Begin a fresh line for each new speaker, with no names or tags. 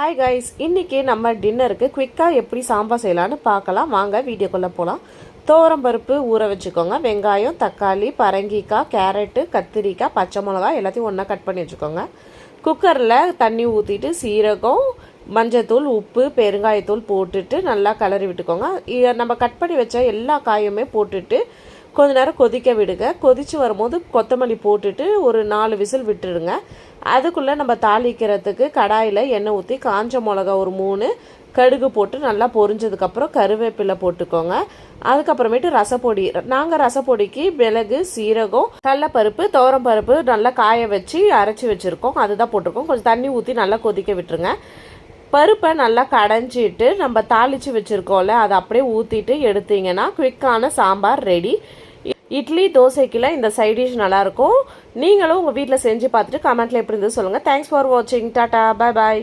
Hi guys இன்றைக்கி நம்ம டின்னருக்கு குயிக்காக எப்படி சாம்பார் செய்யலான்னு பார்க்கலாம். வாங்க வீடியோக்குள்ளே போகலாம் பருப்பு ஊற வச்சுக்கோங்க. வெங்காயம் தக்காளி பரங்கிக்காய் கேரட்டு கத்திரிக்காய் பச்சை மிளகாய் எல்லாத்தையும் ஒன்றா கட் பண்ணி வச்சுக்கோங்க. குக்கரில் தண்ணி ஊற்றிட்டு சீரகம் மஞ்சத்தூள் உப்பு பெருங்காயத்தூள் போட்டுட்டு நல்லா கிளறி விட்டுக்கோங்க. நம்ம கட் பண்ணி வச்ச எல்லா காயுமே போட்டுட்டு கொஞ்ச நேரம் கொதிக்க விடுங்க. கொதிச்சு வரும்போது கொத்தமல்லி போட்டுட்டு ஒரு நாலு விசில் விட்டுடுங்க. அதுக்குள்ளே நம்ம தாளிக்கிறதுக்கு கடாயில் எண்ணெய் ஊற்றி காஞ்ச மிளகா ஒரு மூணு கடுகு போட்டு நல்லா பொரிஞ்சதுக்கப்புறம் கருவேப்பிலை போட்டுக்கோங்க. அதுக்கப்புறமேட்டு ரசப்பொடி. நாங்கள் ரசப்பொடிக்கு மிளகு சீரகம் கடலப்பருப்பு பருப்பு நல்லா காய வச்சு அரைச்சி வச்சுருக்கோம். அதுதான் போட்டிருக்கோம். கொஞ்சம் தண்ணி ஊற்றி நல்லா கொதிக்க விட்டுருங்க. பருப்பை நல்லா கடைஞ்சிட்டு நம்ம தாளித்து வச்சுருக்கோம்ல அதை அப்படியே ஊற்றிட்டு எடுத்தீங்கன்னா குயிக்கான சாம்பார் ரெடி இட்லி தோசைக்கெல்லாம் இந்த சைட் டிஷ் நல்லாயிருக்கும். நீங்களும் உங்கள் வீட்டில் செஞ்சு பார்த்துட்டு கமெண்ட்டில் எப்படி இருந்தது சொல்லுங்கள் தேங்க்ஸ் ஃபார் வாட்சிங் டாட்டா பாய் பாய்